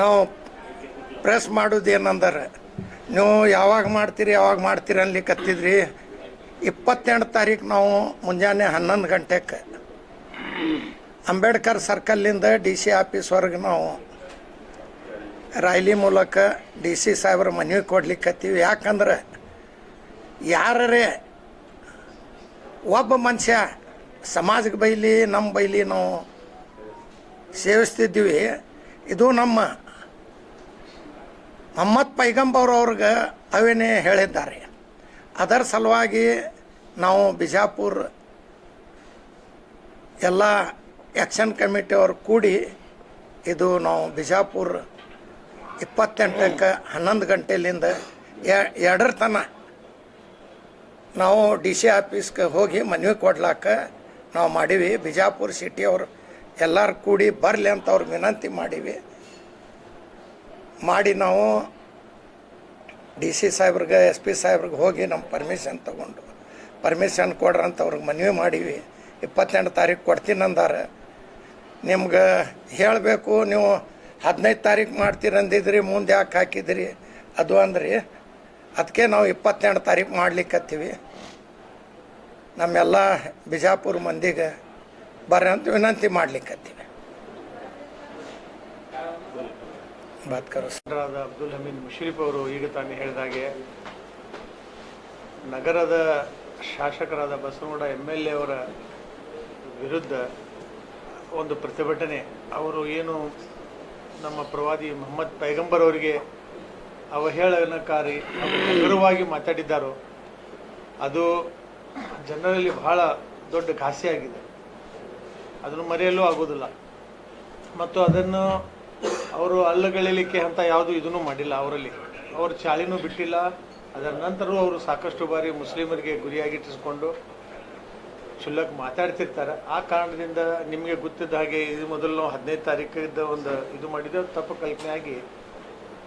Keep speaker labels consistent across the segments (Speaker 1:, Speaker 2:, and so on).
Speaker 1: ನಾವು ಪ್ರೆಸ್ ಮಾಡೋದು ಏನಂದರೆ, ನೀವು ಯಾವಾಗ ಮಾಡ್ತೀರಿ ಯಾವಾಗ ಮಾಡ್ತೀರಿ ಅನ್ಲಿಕ್ಕತ್ತಿದ್ರಿ ಇಪ್ಪತ್ತೆಂಟು ತಾರೀಕು ನಾವು ಮುಂಜಾನೆ ಹನ್ನೊಂದು ಗಂಟೆಗೆ ಅಂಬೇಡ್ಕರ್ ಸರ್ಕಲ್ಲಿಂದ ಡಿ ಸಿ ಆಫೀಸ್ವರೆಗೆ ನಾವು ರಾಯ್ಲಿ ಮೂಲಕ ಡಿ ಸಿ ಸಾಹೇಬ್ರ ಮನವಿ ಕೊಡ್ಲಿಕ್ಕತ್ತೀವಿ ಯಾಕಂದ್ರೆ ಯಾರರೇ ಒಬ್ಬ ಮನುಷ್ಯ ಸಮಾಜಕ್ಕೆ ಬೈಲಿ, ನಮ್ಮ ಬೈಲಿ ನಾವು ಸೇವಿಸ್ತಿದ್ದೀವಿ. ಇದು ನಮ್ಮ ಮೊಹಮ್ಮದ್ ಪೈಗಂಬರ್ ಅವ್ರಿಗೆ ಅವೇನೇ ಹೇಳಿದ್ದಾರೆ. ಅದರ ಸಲುವಾಗಿ ನಾವು ಬಿಜಾಪುರ ಎಲ್ಲ ಆ್ಯಕ್ಷನ್ ಕಮಿಟಿಯವರು ಕೂಡಿ ಇದು ನಾವು ಬಿಜಾಪುರ ಇಪ್ಪತ್ತೆಂಟಕ್ಕೆ ಹನ್ನೊಂದು ಗಂಟೆಲಿಂದ ಎರಡರ ತನ ನಾವು ಡಿ ಸಿ ಆಫೀಸ್ಗೆ ಹೋಗಿ ಮನವಿ ಕೊಡ್ಲಾಕ ನಾವು ಮಾಡೀವಿ. ಬಿಜಾಪುರ ಸಿಟಿಯವರು ಎಲ್ಲರೂ ಕೂಡಿ ಬರಲಿ ಅಂತ ಅವ್ರಿಗೆ ವಿನಂತಿ ಮಾಡೀವಿ. ಮಾಡಿ ನಾವು ಡಿ ಸಿ ಸಾಹೇಬ್ರಿಗೆ, ಎಸ್ ಪಿ ಸಾಹೇಬ್ರಿಗೆ ಹೋಗಿ ನಮ್ಮ ಪರ್ಮಿಷನ್ ತೊಗೊಂಡು. ಪರ್ಮಿಷನ್ ಕೊಡ್ರಂತ ಅವ್ರಿಗೆ ಮನವಿ ಮಾಡೀವಿ. ಇಪ್ಪತ್ತೆಂಟು ತಾರೀಕು ಕೊಡ್ತೀನಿ ಅಂದಾರೆ. ನಿಮ್ಗೆ ಹೇಳಬೇಕು, ನೀವು ಹದಿನೈದು ತಾರೀಕು ಮಾಡ್ತೀರಿ ಅಂದಿದ್ರಿ, ಮುಂದೆ ಯಾಕೆ ಹಾಕಿದ್ರಿ? ಅದು ಅಂದ್ರಿ. ಅದಕ್ಕೆ ನಾವು ಇಪ್ಪತ್ತೆಂಟು ತಾರೀಕು ಮಾಡ್ಲಿಕ್ಕತ್ತೀವಿ. ನಮ್ಮೆಲ್ಲ ಬಿಜಾಪುರ ಮಂದಿಗೆ ಬರ್ರಿ ಅಂತ ವಿನಂತಿ ಮಾಡ್ಲಿಕ್ಕತ್ತೀವಿ. ಬಾತ್ ಕರೋ
Speaker 2: ಅಬ್ದುಲ್ ಹಮೀದ್ ಮುಷರೀಫ್ ಅವರು ಈಗ ತಾನೇ ಹೇಳಿದಾಗೆ ನಗರದ ಶಾಸಕರಾದ ಬಸವನಗೌಡ ಎಂ ಎಲ್ ಎ ಅವರ ವಿರುದ್ಧ ಒಂದು ಪ್ರತಿಭಟನೆ. ಅವರು ಏನು ನಮ್ಮ ಪ್ರವಾದಿ ಮೊಹಮ್ಮದ್ ಪೈಗಂಬರ್ ಅವರಿಗೆ ಅವಹೇಳನಕಾರಿ ಗುರುವಾಗಿ ಮಾತಾಡಿದ್ದಾರೋ, ಅದು ಜನರಲ್ಲಿ ಬಹಳ ದೊಡ್ಡ ಘಾಸಿಯಾಗಿದೆ ಅದನ್ನು ಮರೆಯಲು ಆಗೋದಿಲ್ಲ ಮತ್ತು ಅದನ್ನು ಅವರು ಅಲ್ಲಗಳಿಲಿಕ್ಕೆ ಅಂತ ಯಾವುದು ಇದನ್ನು ಮಾಡಿಲ್ಲ ಅವರಲ್ಲಿ. ಅವರು ಚಾಳಿನೂ ಬಿಟ್ಟಿಲ್ಲ. ಅದರ ನಂತರವೂ ಅವರು ಸಾಕಷ್ಟು ಬಾರಿ ಮುಸ್ಲಿಮರಿಗೆ ಗುರಿಯಾಗಿಟ್ಟಿಸ್ಕೊಂಡು ಚುಲ್ಲಕ್ ಮಾತಾಡ್ತಿರ್ತಾರೆ. ಆ ಕಾರಣದಿಂದ ನಿಮಗೆ ಗೊತ್ತಿದ್ದ ಹಾಗೆ ಇದು ಮೊದಲು ನಾವು ಹದಿನೈದು ತಾರೀಕಿದ್ದ ಒಂದು ಇದು ಮಾಡಿದ್ದೆವು ತಪ್ಪು ಕಲ್ಪನೆ ಆಗಿ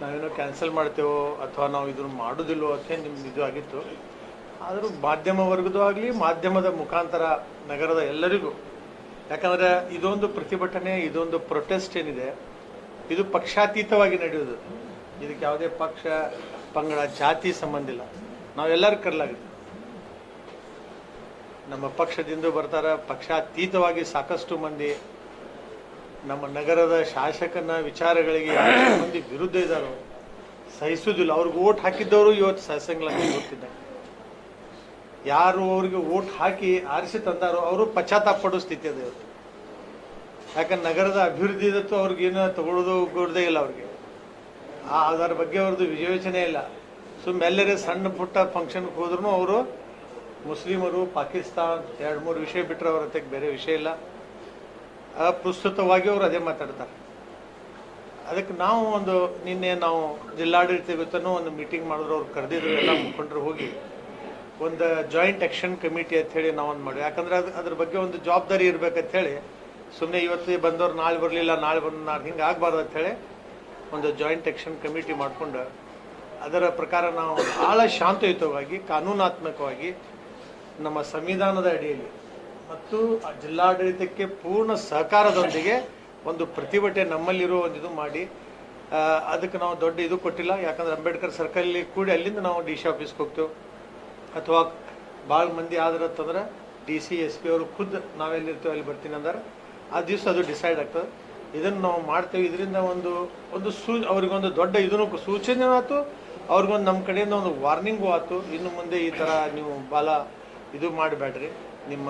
Speaker 2: ನಾವೇನೋ ಕ್ಯಾನ್ಸಲ್ ಮಾಡ್ತೇವೋ ಅಥವಾ ನಾವು ಇದನ್ನು ಮಾಡೋದಿಲ್ಲವೋ ಅಂತ ನಿಮ್ದು ಇದು ಆಗಿತ್ತು. ಆದರೂ ಮಾಧ್ಯಮ ವರ್ಗದೂ ಆಗಲಿ, ಮಾಧ್ಯಮದ ಮುಖಾಂತರ ನಗರದ ಎಲ್ಲರಿಗೂ. ಯಾಕಂದರೆ ಇದೊಂದು ಪ್ರತಿಭಟನೆ, ಇದೊಂದು ಪ್ರೊಟೆಸ್ಟ್ ಏನಿದೆ. ಇದು ಪಕ್ಷಾತೀತವಾಗಿ ನಡೆಯುವುದು. ಇದಕ್ಕೆ ಯಾವುದೇ ಪಕ್ಷ, ಪಂಗಡ, ಜಾತಿ ಸಂಬಂಧ ಇಲ್ಲ. ನಾವೆಲ್ಲರೂ ಕರಲಾಗಿದೆ ನಮ್ಮ ಪಕ್ಷದಿಂದ ಬರ್ತಾರೆ, ಪಕ್ಷಾತೀತವಾಗಿ ಸಾಕಷ್ಟು ಮಂದಿ. ನಮ್ಮ ನಗರದ ಶಾಸಕನ ವಿಚಾರಗಳಿಗೆ ಮಂದಿ ವಿರುದ್ಧ ಇದ್ದಾರೋ. ಸಹಿಸುವುದಿಲ್ಲ. ಅವ್ರಿಗೆ ಓಟ್ ಹಾಕಿದ್ದವರು ಇವತ್ತು ಸಹಿಸಂಗಿಲ್ಲ ಗೊತ್ತಿದ್ದ ಯಾರು ಅವ್ರಿಗೆ ಓಟ್ ಹಾಕಿ ಆರಿಸಿ ತಂದಾರೋ ಅವರು ಪಶ್ಚಾತ್ತಾಪ ಪಡೋ ಸ್ಥಿತಿ ಅದ. ಇವತ್ತು ಯಾಕಂದ್ರೆ ನಗರದ ಅಭಿವೃದ್ಧಿ ಇದತ್ತು ಅವ್ರಿಗೆ ಏನು ತಗೊಳ್ಳೋದು ಕೊಡದೇ ಇಲ್ಲ ಅವ್ರಿಗೆ. ಆ ಅದರ ಬಗ್ಗೆ ಅವ್ರದ್ದು ವಿವೇಚನೆ ಇಲ್ಲ. ಸುಮ್ಮನೆ ಎಲ್ಲರೇ ಸಣ್ಣ ಪುಟ್ಟ ಫಂಕ್ಷನ್ಗೆ ಹೋದ್ರೂ ಅವರು ಮುಸ್ಲಿಮರು, ಪಾಕಿಸ್ತಾನ್ ಎರಡು ಮೂರು ವಿಷಯ ಬಿಟ್ಟರೆ ಅವ್ರ ಹತ್ತಕ್ಕೆ ಬೇರೆ ವಿಷಯ ಇಲ್ಲ. ಅಪ್ರಸ್ತುತವಾಗಿ ಅವರು ಅದೇ ಮಾತಾಡ್ತಾರೆ. ಅದಕ್ಕೆ ನಾವು ಒಂದು ನಿನ್ನೆ ನಾವು ಜಿಲ್ಲಾಡಳಿತ ಇವತ್ತನೂ ಒಂದು ಮೀಟಿಂಗ್ ಮಾಡಿದ್ರು. ಅವ್ರು ಕರೆದಿದ್ರು ಎಲ್ಲ ಮುಖಂಡರು ಹೋಗಿ. ಒಂದು ಜಾಯಿಂಟ್ ಆಕ್ಷನ್ ಕಮಿಟಿ ಅಂತ ಹೇಳಿ ನಾವೊಂದು ಮಾಡಿ ಯಾಕಂದ್ರೆ ಅದು ಅದ್ರ ಬಗ್ಗೆ ಒಂದು ಜವಾಬ್ದಾರಿ ಇರ್ಬೇಕಂತ ಹೇಳಿ ಸುಮ್ಮನೆ ಇವತ್ತು ಬಂದವ್ರು ನಾಳೆ ಬರಲಿಲ್ಲ, ನಾಳೆ ಬಂದು ನಾಳೆ ಹಿಂಗೆ ಆಗಬಾರ್ದು ಅಂತ ಹೇಳಿ ಒಂದು ಜಾಯಿಂಟ್ ಆ್ಯಕ್ಷನ್ ಕಮಿಟಿ ಮಾಡಿಕೊಂಡು ಅದರ ಪ್ರಕಾರ ನಾವು ಭಾಳ ಶಾಂತಯುತವಾಗಿ, ಕಾನೂನಾತ್ಮಕವಾಗಿ ನಮ್ಮ ಸಂವಿಧಾನದ ಅಡಿಯಲ್ಲಿ ಮತ್ತು ಜಿಲ್ಲಾಡಳಿತಕ್ಕೆ ಪೂರ್ಣ ಸಹಕಾರದೊಂದಿಗೆ ಒಂದು ಪ್ರತಿಭಟನೆ ನಮ್ಮಲ್ಲಿರೋ ಒಂದು ಇದು ಮಾಡಿ ಅದಕ್ಕೆ ನಾವು ದೊಡ್ಡ ಇದು ಕೊಟ್ಟಿಲ್ಲ. ಯಾಕಂದ್ರೆ ಅಂಬೇಡ್ಕರ್ ಸರ್ಕಲ್ಲಿ ಕೂಡಿ ಅಲ್ಲಿಂದ ನಾವು ಡಿ ಸಿ ಆಫೀಸ್ಗೆ ಹೋಗ್ತೇವೆ. ಅಥವಾ ಭಾಳ ಮಂದಿ ಆದ್ರೆ ಅಂತಂದ್ರೆ ಡಿ ಸಿ, ಎಸ್ ಪಿ ಅವರು ಖುದ್ದು ನಾವೆಲ್ಲಿರ್ತೇವೆ ಅಲ್ಲಿ ಬರ್ತೀನಿ ಅಂದ್ರೆ. ಆ ದಿವಸ ಅದು ಡಿಸೈಡ್ ಆಗ್ತದೆ. ಇದನ್ನು ನಾವು ಮಾಡ್ತೇವೆ. ಇದರಿಂದ ಒಂದು ಒಂದು ಸೂ, ಅವ್ರಿಗೊಂದು ದೊಡ್ಡ ಇದನ್ನು ಸೂಚನೆ ಆಯ್ತು. ಅವ್ರಿಗೊಂದು ನಮ್ಮ ಕಡೆಯಿಂದ ಒಂದು ವಾರ್ನಿಂಗು ಆಯ್ತು. ಇನ್ನು ಮುಂದೆ ಈ ಥರ ನೀವು ಬಾಲ ಇದು ಮಾಡಬೇಡ್ರಿ. ನಿಮ್ಮ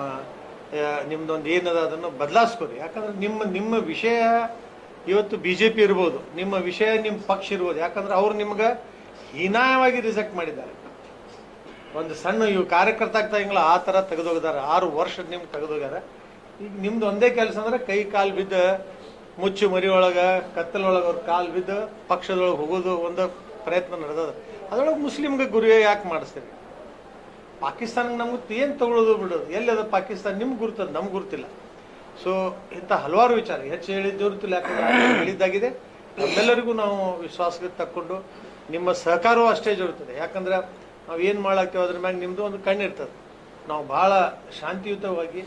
Speaker 2: ನಿಮ್ಮದೊಂದು ಏನದ ಅದನ್ನು ಬದಲಾಯಿಸ್ಕೊರಿ. ಯಾಕಂದ್ರೆ ನಿಮ್ಮ ನಿಮ್ಮ ವಿಷಯ ಇವತ್ತು ಬಿ ಜೆ ಪಿ ಇರ್ಬೋದು. ನಿಮ್ಮ ವಿಷಯ ನಿಮ್ಮ ಪಕ್ಷ ಇರ್ಬೋದು. ಯಾಕಂದ್ರೆ ಅವ್ರು ನಿಮ್ಗೆ ಹೀನಾಯವಾಗಿ ರಿಜೆಕ್ಟ್ ಮಾಡಿದ್ದಾರೆ. ಒಂದು ಸಣ್ಣ ಇವು ಕಾರ್ಯಕರ್ತ ಆಗ್ತಾ ಆ ಥರ ತೆಗೆದೋಗಿದ್ದಾರೆ. ಆರು ವರ್ಷ ನಿಮ್ಗೆ ತೆಗೆದೋಗ್ಯಾರ ಈಗ ನಿಮ್ದು ಒಂದೇ ಕೆಲಸ ಅಂದ್ರೆ ಕೈ ಕಾಲು ಬಿದ್ದ, ಮುಚ್ಚು ಮರಿ ಒಳಗೆ ಕತ್ತಲೊಳಗೆ ಅವ್ರ ಕಾಲು ಬಿದ್ದು, ಪಕ್ಷದೊಳಗೆ ಹೋಗೋದು ಒಂದು ಪ್ರಯತ್ನ ನಡೆದದ. ಅದ್ರೊಳಗೆ ಮುಸ್ಲಿಮ್ಗೆ ಗುರಿ ಯಾಕೆ ಮಾಡಿಸ್ತೀರಿ? ಪಾಕಿಸ್ತಾನಕ್ಕೆ ನಮ್ಗೆ ಏನು ತಗೊಳ್ಳೋದು ಬಿಡೋದು? ಎಲ್ಲಿದೆ ಪಾಕಿಸ್ತಾನ? ನಿಮ್ಗೆ ಗುರ್ತದ ನಮ್ಗೆ ಗುರುತಿಲ್ಲ. ಸೊ ಇಂಥ ಹಲವಾರು ವಿಚಾರ. ಹೆಚ್ಚು ಹೇಳಿದ್ದು ಗುರುತಿಲ್ಲ ಯಾಕಂದ್ರೆ ಹೇಳಿದ್ದಾಗಿದೆ. ನಮ್ಮೆಲ್ಲರಿಗೂ ನಾವು ವಿಶ್ವಾಸಕ್ಕೆ ತಕ್ಕೊಂಡು ನಿಮ್ಮ ಸಹಕಾರವೂ ಅಷ್ಟೇ ಜರುತ್ತದೆ ಯಾಕಂದ್ರೆ ನಾವು ಏನು ಮಾಡಾಕ್ತೇವೆ ಅದ್ರ ಮ್ಯಾಗ ನಿಮ್ಮದು ಒಂದು ಕಣ್ಣಿರ್ತದೆ ನಾವು ಭಾಳ ಶಾಂತಿಯುತವಾಗಿ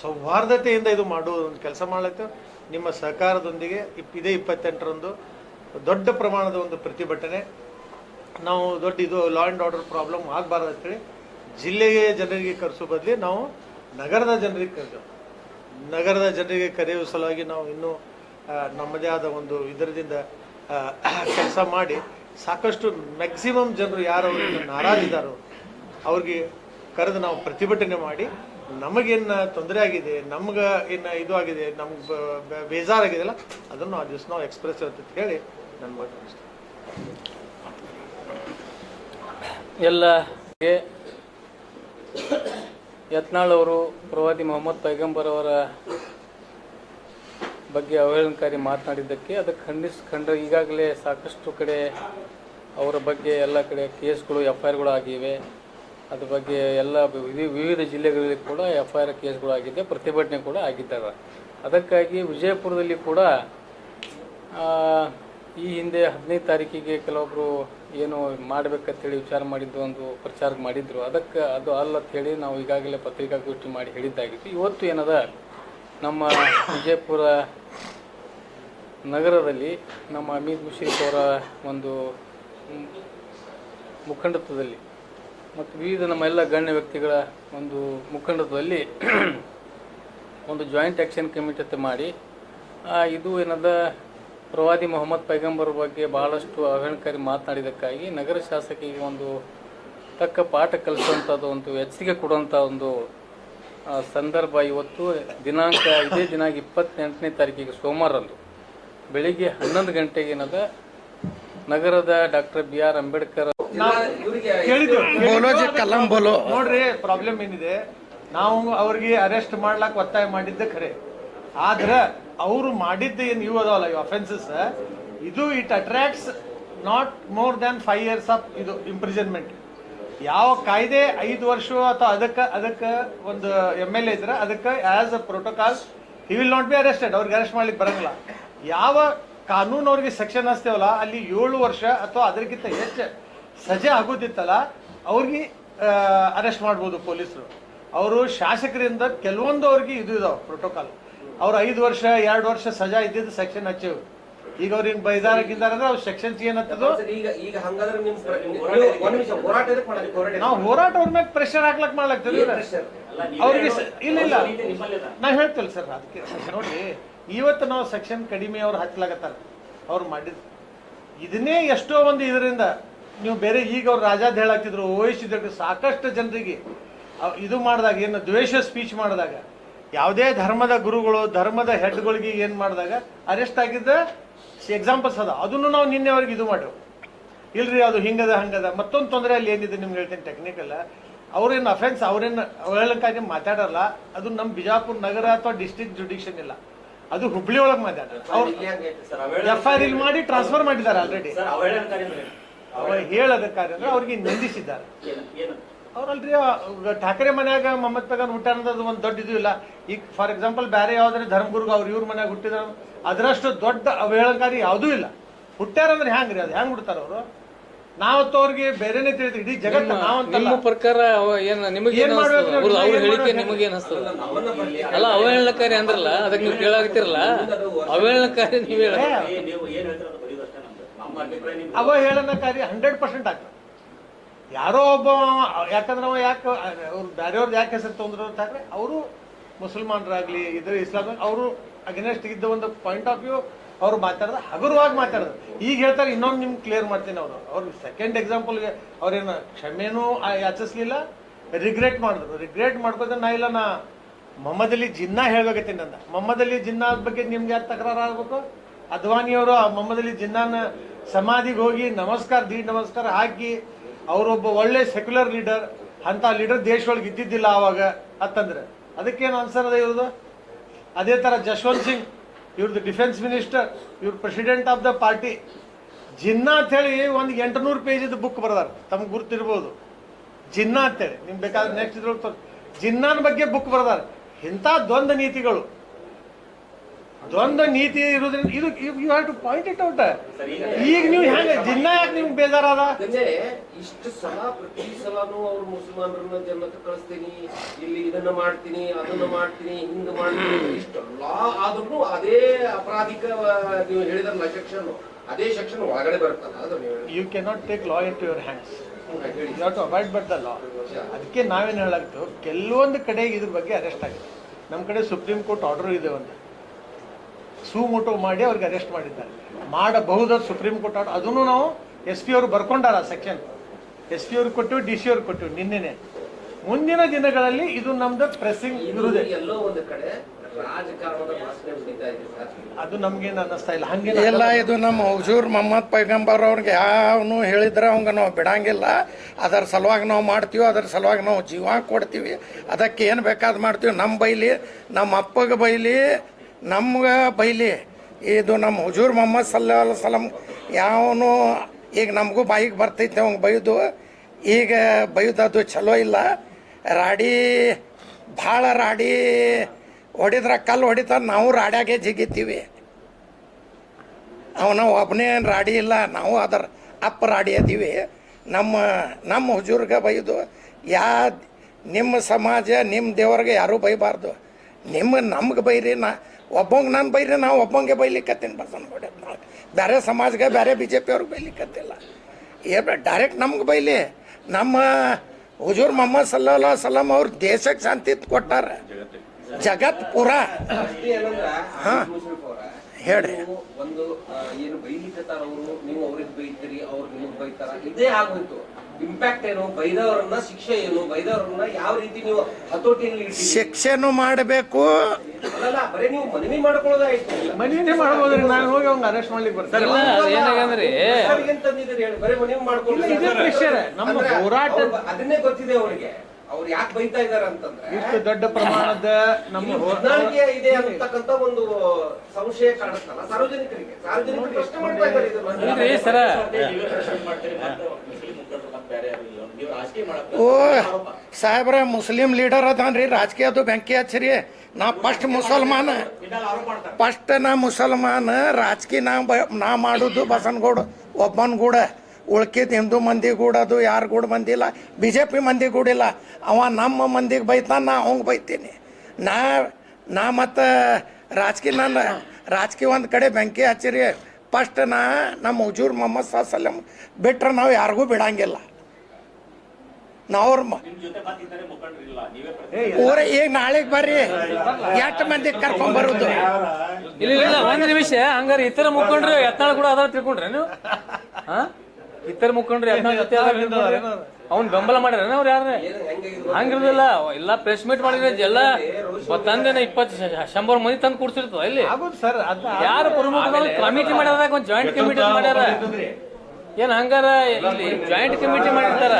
Speaker 2: ಸೌಹಾರ್ದತೆಯಿಂದ ಇದು ಮಾಡುವ ಒಂದು ಕೆಲಸ ಮಾಡ್ಲತ್ತೇವೆ ನಿಮ್ಮ ಸಹಕಾರದೊಂದಿಗೆ ಇಪ್, ಇದೇ ಇಪ್ಪತ್ತೆಂಟರಂದು ದೊಡ್ಡ ಪ್ರಮಾಣದ ಒಂದು ಪ್ರತಿಭಟನೆ. ನಾವು ದೊಡ್ಡ ಇದು ಲಾ ಆ್ಯಂಡ್ ಆರ್ಡರ್ ಪ್ರಾಬ್ಲಮ್ ಆಗಬಾರ್ದು ಅಂತೇಳಿ ಜಿಲ್ಲೆಗೆ ಜನರಿಗೆ ಕರೆಸೋ ಬದಲಿ ನಾವು ನಗರದ ಜನರಿಗೆ ಕರೆದೇವು ನಗರದ ಜನರಿಗೆ ಕರೆಯುವ ಸಲುವಾಗಿ ನಾವು ಇನ್ನೂ ನಮ್ಮದೇ ಆದ ಒಂದು ಇದರದಿಂದ ಕೆಲಸ ಮಾಡಿ ಸಾಕಷ್ಟು ಮ್ಯಾಕ್ಸಿಮಮ್ ಜನರು ಯಾರು ನಾರಾಜಿದಾರೋ ಅವ್ರಿಗೆ ಕರೆದು ನಾವು ಪ್ರತಿಭಟನೆ ಮಾಡಿ ನಮಗೇನು ತೊಂದರೆ ಆಗಿದೆ, ನಮ್ಗೆ ಏನು ಇದು ಆಗಿದೆ ನಮ್ಗೆ ಬೇಜಾರಾಗಿದೆಯಲ್ಲ, ಅದನ್ನು ಆ ದಿವಸ ನಾವು ಎಕ್ಸ್ಪ್ರೆಸ್ ಅಂತ ಹೇಳಿ ನನ್ನ ಮಾತು
Speaker 3: ಎಲ್ಲ ಯತ್ನಾಳ್ ಅವರು, ಪ್ರವಾದಿ ಮೊಹಮ್ಮದ್ ಪೈಗಂಬರ್ ಅವರ ಬಗ್ಗೆ ಅವಹೇಳನಕಾರಿ ಮಾತನಾಡಿದ್ದಕ್ಕೆ ಅದಕ್ಕೆ ಖಂಡಿಸ್, ಖಂಡ, ಈಗಾಗಲೇ ಸಾಕಷ್ಟು ಕಡೆ ಅವರ ಬಗ್ಗೆ ಎಲ್ಲ ಕಡೆ ಕೇಸ್ಗಳು, ಎಫ್ ಐ ಆಗಿವೆ. ಅದ್ರ ಬಗ್ಗೆ ಎಲ್ಲ ವಿವಿ- ವಿವಿಧ ಜಿಲ್ಲೆಗಳಲ್ಲಿ ಕೂಡ ಎಫ್ ಐ ಆರ್ ಕೇಸ್ಗಳು ಆಗಿದೆ ಪ್ರತಿಭಟನೆ ಕೂಡ ಆಗಿದ್ದಾರೆ ಅದಕ್ಕಾಗಿ ವಿಜಯಪುರದಲ್ಲಿ ಕೂಡ ಈ ಹಿಂದೆ ಹದಿನೈದು ತಾರೀಕಿಗೆ ಕೆಲವೊಬ್ಬರು ಏನು ಮಾಡಬೇಕಂತೇಳಿ ವಿಚಾರ ಮಾಡಿದ್ದು, ಒಂದು ಪ್ರಚಾರ ಮಾಡಿದ್ರು. ಅದಕ್ಕೆ ಅದು ಅಲ್ಲ ಹೇಳಿ ನಾವು ಈಗಾಗಲೇ ಪತ್ರಿಕಾಗೋಷ್ಠಿ ಮಾಡಿ ಹೇಳಿದ್ದಾಗಿತ್ತು. ಇವತ್ತು ಏನದ, ನಮ್ಮ ವಿಜಯಪುರ ನಗರದಲ್ಲಿ ನಮ್ಮ ಅಮಿತ್ ಮುಷೀಫ್ ಅವರ ಒಂದು ಮುಖಂಡತ್ವದಲ್ಲಿ ಮತ್ತು ವಿವಿಧ ನಮ್ಮ ಎಲ್ಲ ಗಣ್ಯ ವ್ಯಕ್ತಿಗಳ ಒಂದು ಮುಖಂಡತ್ವದಲ್ಲಿ ಒಂದು ಜಾಯಿಂಟ್ ಆ್ಯಕ್ಷನ್ ಕಮಿಟಿ ಮಾಡಿ ಇದು ಏನದ, ಪ್ರವಾದಿ ಮೊಹಮ್ಮದ್ ಪೈಗಂಬರ್ ಬಗ್ಗೆ ಬಹಳಷ್ಟು ಅವಹೇಳನಕಾರಿ ಮಾತನಾಡಿದ್ದಕ್ಕಾಗಿ ನಗರ ಶಾಸಕಿಗೆ ಒಂದು ತಕ್ಕ ಪಾಠ ಕಲಿಸುವಂಥದ್ದು ಒಂದು ಎಚ್ಚರಿಕೆ ಕೊಡುವಂಥ ಒಂದು ಸಂದರ್ಭ ಇವತ್ತು ದಿನಾಂಕ, ಇದೇ ದಿನಾಂಕ ಇಪ್ಪತ್ತೆಂಟನೇ ತಾರೀಕಿಗೆ ಸೋಮವಾರಂದು ಬೆಳಿಗ್ಗೆ ಹನ್ನೊಂದು ಗಂಟೆಗೆ ಏನದ, ನಗರದ ಡಾಕ್ಟರ್ ಬಿ ಆರ್ ಅಂಬೇಡ್ಕರ್
Speaker 1: ಕಲಂ ಬೋಲೋ
Speaker 2: ನೋಡ್ರಿ ಪ್ರಾಬ್ಲಮ್ ಏನಿದೆ? ನಾವು ಅವ್ರಿಗೆ ಅರೆಸ್ಟ್ ಮಾಡ್ಲಾಕ್ ಒತ್ತಾಯ ಮಾಡಿದ್ದ ಖರೆ. ಆದ್ರ ಅವರು ಮಾಡಿದ್ದ ಏನ್ ಇವು ಅದಾವಲ್ಲ ಈ ಅಫೆನ್ಸಸ್ ಇದು it attracts not more than five years of ಇದು ಇಂಪ್ರಿಸನ್ಮೆಂಟ್ ಯಾವ ಕಾಯ್ದೆ ಐದು ವರ್ಷ ಅಥವಾ ಅದಕ್ಕೆ ಅದಕ್ಕೆ ಒಂದು ಎಂ ಎಲ್ ಎ ಇದ್ರೆ ಅದಕ್ಕೆ as a protocol he will not be arrested ಅವ್ರಿಗೆ ಅರೆಸ್ಟ್ ಮಾಡ್ಲಿಕ್ಕೆ ಬರಂಗಿಲ್ಲ. ಯಾವ ಕಾನೂನು ಅವ್ರಿಗೆ ಸೆಕ್ಷನ್ ಹಚ್ತೇವಲ್ಲ ಅಲ್ಲಿ ಏಳು ವರ್ಷ ಅಥವಾ ಅದಕ್ಕಿಂತ ಹೆಚ್ಚು ಸಜೆ ಆಗೋದಿತ್ತಲ್ಲ ಅವ್ರಿಗೆ ಅರೆಸ್ಟ್ ಮಾಡ್ಬೋದು ಪೊಲೀಸರು. ಅವರು ಶಾಸಕರಿಂದ ಕೆಲವೊಂದು ಅವ್ರಿಗೆ ಇದು ಇದಾವೆ ಪ್ರೋಟೋಕಾಲ್ ಅವ್ರು ಐದು ವರ್ಷ ಎರಡು ವರ್ಷ ಸಜಾ ಇದ್ದಿದ್ದು ಸೆಕ್ಷನ್ ಹಚ್ಚೇವು ಈಗ ಅವ್ರಿನ್ ಬೈದಾರ ಅಂದ್ರೆ ಅವ್ರ ಸೆಕ್ಷನ್ಸ್ ಏನತ್ತದು
Speaker 4: ನೀವು ಹೋರಾಟ
Speaker 2: ಅವ್ರ ಮ್ಯಾಗ ಪ್ರೆಷರ್ ಹಾಕ್ಲಕ್
Speaker 4: ಮಾಡ್ಲಾಗ್ತದೆ?
Speaker 2: ಅವ್ರಿಗೆ ಇಲ್ಲ ಇಲ್ಲ. ನಾ ಹೇಳ್ತಿಲ್ಲ ಸರ್ ಅದಕ್ಕೆ ನೋಡಿ ಇವತ್ತು ನಾವು ಸೆಕ್ಷನ್ ಕಡಿಮೆ ಅವ್ರು ಹಚ್ಚಲಾಗತ್ತಾರ ಅವ್ರು ಮಾಡಿದ್. ಇದನ್ನೇ ಎಷ್ಟೋ ಒಂದು ಇದರಿಂದ ನೀವು ಬೇರೆ ಈಗ ಅವ್ರು ರಾಜಾದ ಹೇಳಾಕ್ತಿದ್ರು ಓಹಿಸಿದ್ರು ಸಾಕಷ್ಟು ಜನರಿಗೆ ಇದು ಮಾಡಿದಾಗ ಏನು ದ್ವೇಷ ಸ್ಪೀಚ್ ಮಾಡಿದಾಗ ಯಾವುದೇ ಧರ್ಮದ ಗುರುಗಳು ಧರ್ಮದ ಹೆಡ್ಗಳಿಗೆ ಏನು ಮಾಡಿದಾಗ ಅರೆಸ್ಟ್ ಆಗಿದ್ದ ಎಕ್ಸಾಂಪಲ್ಸ್ ಅದ. ಅದನ್ನು ನಾವು ನಿನ್ನೆವರೆಗೆ ಇದು ಮಾಡ್ರು ಇಲ್ರಿ ಅದು ಹಿಂಗದ ಹಂಗದ. ಮತ್ತೊಂದು ತೊಂದರೆ ಅಲ್ಲಿ ಏನಿದೆ ನಿಮ್ಗೆ ಹೇಳ್ತೀನಿ ಟೆಕ್ನಿಕಲ್ ಅವ್ರೇನು ಅಫೆನ್ಸ್ ಅವ್ರೇನು ಹೇಳಕ್ಕಾಗಿ ಮಾತಾಡಲ್ಲ. ಅದು ನಮ್ಮ ಬಿಜಾಪುರ ನಗರ ಅಥವಾ ಡಿಸ್ಟಿಕ್ ಜುಡಿಷನ್ ಇಲ್ಲ. ಅದು ಹುಬ್ಳಿ ಒಳಗೆ ಮಾತಾಡ ಅವ್ರು
Speaker 4: ಇಲ್ಲಿ ಸರ್
Speaker 2: ಎಫ್ ಐ ಆರ್ ಇಲ್ಲಿ ಮಾಡಿ ಟ್ರಾನ್ಸ್ಫರ್ ಮಾಡಿದ್ದಾರೆ ಆಲ್ರೆಡಿ
Speaker 4: ಅವಹೇಳನಕಾರಿ ಅಂದ್ರೆ
Speaker 2: ಅವ ಹೇಳದಕ್ಕಾರೆ ಅಂದ್ರೆ ಅವ್ರಿಗೆ ನಿಂದಿಸಿದ್ದಾರೆ. ಅವ್ರಲ್ರಿ ಠಾಕ್ರೆ ಮನ್ಯಾಗ ಮಮ್ಮತ್ ಪಗನ್ ಹುಟ್ಟ ಒಂದ್ ಒಂದು ದೊಡ್ಡ ಇದು ಇಲ್ಲ. ಈಗ ಫಾರ್ ಎಕ್ಸಾಂಪಲ್ ಬೇರೆ ಯಾವ್ದಾರ ಧರ್ಮಗುರುಗ ಅವ್ರ ಇವ್ರ ಮನ್ಯಾಗ ಹುಟ್ಟಿದ್ರ ಅದರಷ್ಟು ದೊಡ್ಡ ಅವಹೇಳನಕಾರಿ ಯಾವುದೂ ಇಲ್ಲ. ಹುಟ್ಟ್ಯಾರಂದ್ರೆ ಹ್ಯಾಂಗ್ರಿ ಅದು? ಹೆಂಗ್ ಹುಡ್ತಾರ ಅವರು? ನಾವತ್ತು ಅವ್ರಿಗೆ ಬೇರೆನೆ ತಿಳಿದ್ರಿ ಇಡೀ ಜಗತ್ತ ನಾವಂತಲ್ಲ.
Speaker 3: ನಿಮ್ಮ ಪ್ರಕಾರ ಅವ ಏನ್ ನಿಮಗೆ
Speaker 2: ಏನ್ ಮಾಡ್ಬೇಕು
Speaker 3: ಅವ್ರ
Speaker 2: ಏನ್
Speaker 3: ಹೇಳಿಕೆ? ನಿಮಗೆ ಅನಿಸ್ತದ? ಅಲ್ಲ ಅವಹೇಳನಕಾರಿ ಅಂದ್ರಲ್ಲ ಅದಕ್ಕೆ ನೀವು ಕೇಳಾಗ್ತಿರಲ್ಲ ಅವಹೇಳನಕಾರಿ ನೀವು ಹೇಳ
Speaker 4: ನೀವು ಹೇಳನ
Speaker 2: ಕಾರ್ಯ ಹಂಡ್ರೆಡ್ ಪರ್ಸೆಂಟ್ ಆಗ್ತದೆ ಯಾರೋ ಒಬ್ಬ, ಯಾಕಂದ್ರೆ ಅವ ಯಾಕೆ, ಅವ್ರು ಬೇರೆಯವ್ರದ್ದು ಯಾಕೆ ಹೆಸರು ತೊಂದ್ರೆ ಹಾಕ್ರೆ ಅವರು ಮುಸಲ್ಮಾನರಾಗ್ಲಿ, ಇದ್ರ ಇಸ್ಲಾಮ್ ಅವರು ಅಗೇನೆಸ್ಟ್ ಇದ್ದ ಒಂದು ಪಾಯಿಂಟ್ ಆಫ್ ವ್ಯೂ ಅವ್ರು ಮಾತಾಡಿದ, ಹಗುರವಾಗಿ ಮಾತಾಡಿದ್ರು ಈಗ ಹೇಳ್ತಾರೆ ಇನ್ನೊಂದು ನಿಮ್ಗೆ ಕ್ಲಿಯರ್ ಮಾಡ್ತೀನಿ ಅವರು. ಅವ್ರು ಸೆಕೆಂಡ್ ಎಕ್ಸಾಂಪಲ್ಗೆ ಅವ್ರೇನು ಕ್ಷಮೆನೂ ಯಾಚಿಸ್ಲಿಲ್ಲ ರಿಗ್ರೆಟ್ ಮಾಡಿದ್ರು. ರಿಗ್ರೆಟ್ ಮಾಡ್ಕೋದ್ರೆ ನಾ ಇಲ್ಲ, ನಾ ಮೊಹಮ್ಮದ್ ಅಲಿ ಜಿನ್ನಾ ಹೇಳ್ಬೇಕತ್ತೀನಿ ನಂದ. ಮೊಹಮ್ಮದ್ ಅಲಿ ಜಿನ್ನಾ ಬಗ್ಗೆ ನಿಮ್ಗೆ ಯಾರು ತಕರಾರು ಆಗ್ಬೇಕು ಅದ್ವಾನಿಯವರು ಆ ಮೊಹಮ್ಮದ್ ಅಲಿ ಜಿನ್ನಾನ ಸಮಾಧಿಗೆ ಹೋಗಿ ನಮಸ್ಕಾರ, ದಿ ನಮಸ್ಕಾರ ಹಾಕಿ ಅವರೊಬ್ಬ ಒಳ್ಳೆ ಸೆಕ್ಯುಲರ್ ಲೀಡರ್ ಅಂತ ಲೀಡರ್ ದೇಶದೊಳಗೆ ಇದ್ದಿದ್ದಿಲ್ಲ ಆವಾಗ, ಅಂತಂದ್ರೆ. ಅದಕ್ಕೇನು ಆನ್ಸರ್ ಅದ ಇವ್ರದ್ದು? ಅದೇ ತರ ಜಶವಂತ್ ಸಿಂಗ್, ಇವ್ರದ್ದು ಡಿಫೆನ್ಸ್ ಮಿನಿಸ್ಟರ್ ಇವ್ರ president of the party Jinnah ಅಂತ ಹೇಳಿ ಒಂದು ಎಂಟುನೂರು ಪೇಜ್ ಬುಕ್ ಬರ್ದಾರ, ತಮ್ಗೆ ಗುರ್ತಿರ್ಬೋದು. ಜಿನ್ನಾ ಅಂತೇಳಿ ನಿಮ್ಗೆ ಬೇಕಾದ್ರೆ ನೆಕ್ಸ್ಟ್ ಇದ್ರೊಳಗೆ ಜಿನ್ನಾನ ಬಗ್ಗೆ ಬುಕ್ ಬರ್ದಾರ. ಇಂಥ ದ್ವಂದ್ವ ನೀತಿಗಳು. ದ್ವಂದ್ವ ನೀತಿ ಇರೋದ್ರಿಂದ ಇದು you have to point it out ಈಗ ನೀವು ಹೆಂಗೆ ಜಿನ್ನ ಯಾಕೆ ನಿಮ್ಗೆ ಬೇಜಾರಾದ?
Speaker 4: ಇಷ್ಟು ಸಲ ಪ್ರತಿ ಸಲನು ಅವ್ರು ಮುಸಲ್ಮಾನರನ್ನ ಜನ್ಮಕ್ಕೆ ಕಳಿಸ್ತೀನಿ ಇಲ್ಲಿ ಇದನ್ನ ಮಾಡ್ತೀನಿ ಅದನ್ನ ಮಾಡ್ತೀನಿ ಹಿಂಗ ಮಾಡ್ತೀನಿ ಇಷ್ಟೆಲ್ಲ ಆದ್ರೂ ಅದೇ ಅಪರಾಧಿಕ ನೀವು ಹೇಳಿದ್ರಲ್ಲ ಸೆಕ್ಷನ್ ಅದೇ ಸೆಕ್ಷನ್ ಒಳಗಡೆ ಬರುತ್ತಲ್ಲ ಅದು ಯು ಹೇಳಿ.
Speaker 2: You cannot take law into your hands you have to avoid but the law ಅದಕ್ಕೆ ನಾವೇನು ಹೇಳಾಗ್ತೀವಿ ಕೆಲವೊಂದು ಕಡೆ ಇದ್ರ ಬಗ್ಗೆ ಅರೆಸ್ಟ್ ಆಗಿದೆ. ನಮ್ಮ ಕಡೆ ಸುಪ್ರೀಂ ಕೋರ್ಟ್ ಆರ್ಡರ್ ಇದೆ ಒಂದು. ಸುಮೋಟೋ ಮಾಡಿ ಅವ್ರಿಗೆ ಅರೆಸ್ಟ್ ಮಾಡಿದ್ದಾರೆ. ಮಾಡಬಹುದು ಸುಪ್ರೀಂ ಕೋರ್ಟ್ ಆರ್ಡರ್ ಅದನ್ನು ನಾವು ಎಸ್ ಪಿ ಅವರು ಬರ್ಕೊಂಡಾರ ಸೆಕ್ಷನ್ ಎಸ್ ಪಿ ಅವ್ರಿಗೆ ಕೊಟ್ಟು ಡಿ ಸಿ ಅವ್ರಿಗೆ ಕೊಟ್ಟು ನಿನ್ನೆ ಮುಂದಿನ ದಿನಗಳಲ್ಲಿ ಇದು ನಮ್ದು ಪ್ರೆಸ್ಸಿಂಗ್ ಇರುವುದೇ.
Speaker 4: ಎಲ್ಲೋ ಒಂದು ಕಡೆ
Speaker 2: ಅದು ನಮ್ಗೇನು ಅನ್ನಿಸ್ತಾ ಇಲ್ಲ. ಹಂಗೆ
Speaker 1: ಎಲ್ಲ ಇದು ನಮ್ಮ ಹುಜೂರ್ ಮೊಹಮ್ಮದ್ ಪೈಗಂಬರ್ ಅವ್ರಿಗೆ ಯಾವನು ಹೇಳಿದ್ರೆ ಅವಂಗ ನಾವು ಬಿಡಂಗಿಲ್ಲ. ಅದರ ಸಲುವಾಗಿ ನಾವು ಮಾಡ್ತೀವಿ ಅದರ ಸಲುವಾಗಿ ನಾವು ಜೀವ ಕೊಡ್ತೀವಿ. ಅದಕ್ಕೆ ಏನು ಬೇಕಾದ್ ಮಾಡ್ತೀವಿ. ನಮ್ಮ ಬೈಲಿ ನಮ್ಮ ಅಪ್ಪಗೆ ಬೈಲಿ ನಮ್ಗೆ ಬೈಲಿ, ಇದು ನಮ್ಮ ಹುಜೂರ್ ಮೊಹಮ್ಮದ್ ಸಲ್ಲಾ ಸಲಂ ಯಾವನು ಈಗ ನಮಗೂ ಬಾಯಿಗೆ ಬರ್ತೈತೆ ಅವಂಗೆ ಬೈದು. ಈಗ ಬೈದದು ಚಲೋ ಇಲ್ಲ. ರಾಡಿ, ಭಾಳ ರಾಡಿ ಹೊಡಿದ್ರೆ ಕಲ್ಲು ಹೊಡಿತಾರ, ನಾವು ರಾಡ್ಯಾಗೆ ಜಿಗಿತೀವಿ. ಅವನ ಒಬ್ಬನೇ ರಾಡಿ ಇಲ್ಲ, ನಾವು ಅದರ ಅಪ್ಪ ರಾಡಿ ಅದೀವಿ. ನಮ್ಮ ನಮ್ಮ ಹುಜೂರ್ಗೆ ಬೈದು, ಯಾ ನಿಮ್ಮ ಸಮಾಜ, ನಿಮ್ಮ ದೇವ್ರಿಗೆ ಯಾರೂ ಬೈಬಾರ್ದು. ನಿಮ್ಮ ನಮ್ಗೆ ಬೈರಿ ನಾ ಒಬ್ಬಂಗೆ ನಾನು ಬೈರೆ ನಾವು ಒಬ್ಬಂಗೆ ಬೈಲಿಕ್ಕತ್ತೀನಿ ಬಸನ್ ಹೊಡೆ ಬೇರೆ ಸಮಾಜ್ಗೆ ಬೇರೆ ಬಿ ಜೆ ಪಿ ಅವ್ರಿಗೆ ಬೈಲಿಕ್ಕತ್ತಿಲ್ಲ. ಏ ಡೈರೆಕ್ಟ್ ನಮ್ಗೆ ಬೈಲಿ. ನಮ್ಮ ಹುಜೂರ್ ಮೊಹಮ್ಮದ್ ಸಲ್ಲಾ ಸಲಂ ಅವ್ರು ದೇಶಕ್ಕೆ ಶಾಂತಿ ಕೊಟ್ಟಾರ. ಜಗತ್ ಪುರ.
Speaker 4: ಹಾ,
Speaker 1: ಹೇಳ್ರಿ.
Speaker 4: ನೀವು ಒಂದು ಏನು ಬೈಲಿಕತ್ತಾರ ಅವರು, ನೀವು ಅವ್ರಿಗೆ ಬೈತೀರಿ, ಅವ್ರು ನಿಮಗ್ ಬೈತಾರ, ಇದೇ ಆಗೋಯ್ತು ಇಂಪ್ಯಾಕ್ಟ್ ಏನು? ಬೈದವರನ್ನ ಶಿಕ್ಷೆ ಏನು? ಬೈದವರನ್ನ ಯಾವ ರೀತಿ ನೀವು ಹತೋಟಿಯಲ್ಲಿ
Speaker 1: ಶಿಕ್ಷೆನು ಮಾಡಬೇಕು.
Speaker 4: ಅಲ್ಲಲ್ಲ ಬರೀ ನೀವು ಮನವಿ ಮಾಡ್ಕೊಳ್ಳೋದಾಯ್ತು.
Speaker 2: ಮನೆಯೇ ಮಾಡ್ಬೋದ್ರಿ ನಾನು ಹೋಗಿ ಅವ್ನ ಅರೆಸ್ಟ್ ಮಾಡ್ಲಿಕ್ಕೆ ಬರ್ತಾರೆ
Speaker 3: ಇಲ್ಲ ಅದೇನಾಗಂದ್ರೆ
Speaker 4: ಏನ್ ತಂದಿದ್ದೀರಿ ಹೇಳಿ? ಬರೀ ಮನವಿ ಮಾಡ್ಕೊಳ್ಳಿ.
Speaker 2: ನಮ್ಮ ಹೋರಾಟ-
Speaker 4: ಅದನ್ನೇ ಗೊತ್ತಿದೆ ಅವರಿಗೆ. ಅವ್ರು ಯಾಕೆ ಬೈತಾ ಇದಾರೆ ಅಂತಂದ್ರೆ
Speaker 2: ಇಷ್ಟು ದೊಡ್ಡ ಪ್ರಮಾಣದ ನಮ್ಮ
Speaker 4: ಹೊಂದಾಣಿಕೆ ಇದೆ ಅಂತಕ್ಕಂತ ಒಂದು ಸಂಶಯ ಕಾಡುತ್ತಲ್ಲ ಸಾರ್ವಜನಿಕರಿಗೆ. ಸಾರ್ವಜನಿಕರು ಪ್ರಶ್ನೆ ಮಾಡ್ತಾ ಇದ್ದಾರೆ ಇದನ್ನ.
Speaker 3: ಇಲ್ರಿ ಸರ.
Speaker 1: ಓ ಸಾಹೇಬ್ರ ಮುಸ್ಲಿಂ ಲೀಡರ್ ಅದಾನ್ರಿ. ರಾಜಕೀಯದು ಬೆಂಕಿ ಹಚ್ಚಿರಿ. ನಾ ಫಸ್ಟ್ ಮುಸಲ್ಮಾನ. ಫಸ್ಟ್ ನಾ ಮುಸಲ್ಮಾನ. ರಾಜಕೀಯ ನಾ ಬ- ನಾ ಮಾಡುದು ಬಸನ್ಗೌಡ ಒಬ್ಬನ್ ಗೂಡ ಉಳ್ಕಿದ ಹಿಂದೂ ಮಂದಿ ಗೂಡದು ಯಾರು ಗೂಡ ಮಂದಿಲ್ಲ ಬಿ ಜೆ ಪಿ ಮಂದಿ ಗೂಡಿಲ್ಲ ಅವ ನಮ್ಮ ಮಂದಿಗೆ ಬೈತಾನ ನಾ ಅವಂಗೆ ಬೈತೀನಿ. ನಾ ನಾ ಮತ್ತು ರಾಜಕೀಯ ನನ್ನ ರಾಜಕೀಯ ಒಂದು ಕಡೆ ಬೆಂಕಿ ಹಚ್ಚಿರಿ. ಫಸ್ಟ್ ನಾ ನಮ್ಮ ಹುಜೂರ್ ಮೊಹಮ್ಮದ್ ಸಾ ಸಲಂ ಬಿಟ್ರೆ ನಾವು ಯಾರಿಗೂ ಬಿಡಂಗಿಲ್ಲ. ನಾವ್ರ ಊರ ಈಗ ನಾಳೆಗೆ ಬರ್ರಿ. ಎಷ್ಟು ಮಂದಿ ಕರ್ಕೊಂಡ್ ಬರುದು?
Speaker 3: ಇಲ್ಲ ಒಂದ್ ನಿಮಿಷ ಹಂಗಾರೆ ಇತರ ಮುಖಂಡ್ರು ಎತ್ತಾಳ ಕೂಡ ಅದಾವ ತಿಳ್ಕೊಂಡ್ರೆ ನೀವು ಹಾ? ಇತರ ಮುಖಂಡ್ರಿ ಅವ್ನ್ ಬೆಂಬಲ ಮಾಡ್ಯಾರ ಅವ್ರ ಯಾರ ಹಂಗಿರದಿಲ್ಲ. ಎಲ್ಲ ಪ್ರೆಸ್ ಮೀಟ್ ಮಾಡಿದ್ರೆ ಎಲ್ಲ ತಂದೇನ ಇಪ್ಪತ್ತು ಶಂಬರ್ ಮಂದಿ ತಂದು ಕೂಡ್ಸಿರ್ತದ ಇಲ್ಲಿ.
Speaker 2: ಆಗೋದು ಸರ್ ಅದ
Speaker 3: ಯಾರು ಪ್ರಮುಖ ಕಮಿಟಿ ಮಾಡ್ಯಾರ? ಒಂದ್ ಜಾಯಿಂಟ್ ಕಮಿಟಿ ಮಾಡ್ಯಾರ? ಏನ್ ಹಂಗಾರ ಇಲ್ಲಿ ಜಾಯಿಂಟ್ ಕಮಿಟಿ ಮಾಡಿರ್ತಾರ?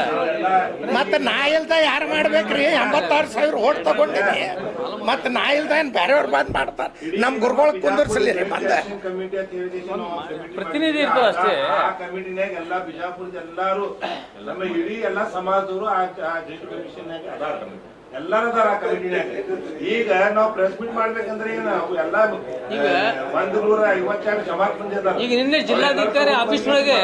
Speaker 1: ಮತ್ತ ನಾ ಇಲ್ದ ಯಾರು ಮಾಡ್ಬೇಕ್ರಿ? ಎಂಬತ್ತಾರು ಸಾವಿರ ಓಟ್ ತಗೊಂಡಿನಿ. ಮತ್ತ ನಾ ಇಲ್ದ ಏನ್ ಬೇರೆಯವ್ರು ಬಂದ್ ಮಾಡ್ತಾರ? ನಮ್ ಗುರುಗಳ ಕುಂದರ್ಸಲಿ ರೀ ಬಂದ.
Speaker 3: ಪ್ರತಿನಿಧಿ ಇರ್ತದ ಅಷ್ಟೇ.
Speaker 5: ಆ ಕಮಿಟಿನಾಗ ಎಲ್ಲಾ ಬಿಜಾಪುರದ ಎಲ್ಲಾರು ನಮ್ಮ ಇಡೀ ಎಲ್ಲಾ ಸಮಾಜದವರು ಆ ಜಂಟಿ ಕಮಿಷನ್ನಾಗ ಅದಾರ ಎಲ್ಲಾರು ಅದಾರ ಆ ಈಗ ನಾವು ಪ್ರೆಸ್ ಮೀಟ್ ಮಾಡ್ಬೇಕಂದ್ರೆ ಏನ ಅವು ಎಲ್ಲಾ
Speaker 3: ಈಗ
Speaker 5: ಒಂದ್ ನೂರ ಐವತ್ತೆರಡು ಜಮಾತ್ ಮಂದಿ
Speaker 3: ಈಗ ನಿನ್ನೆ ಜಿಲ್ಲಾಧಿಕಾರಿ ಆಫೀಸ್ ಒಳಗೆ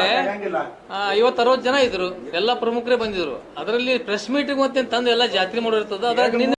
Speaker 3: ಐವತ್ ಅರವತ್ ಜನ ಇದ್ರು. ಎಲ್ಲಾ ಪ್ರಮುಖರೇ ಬಂದಿದ್ರು. ಅದರಲ್ಲಿ ಪ್ರೆಸ್ ಮೀಟಿಂಗ್ ಮತ್ತೆ ತಂದು ಎಲ್ಲಾ ಜಾತ್ರೆ ಮಾಡಿರ್ತದ. ಅದ್ರಾಗ ನಿನ್ನೆ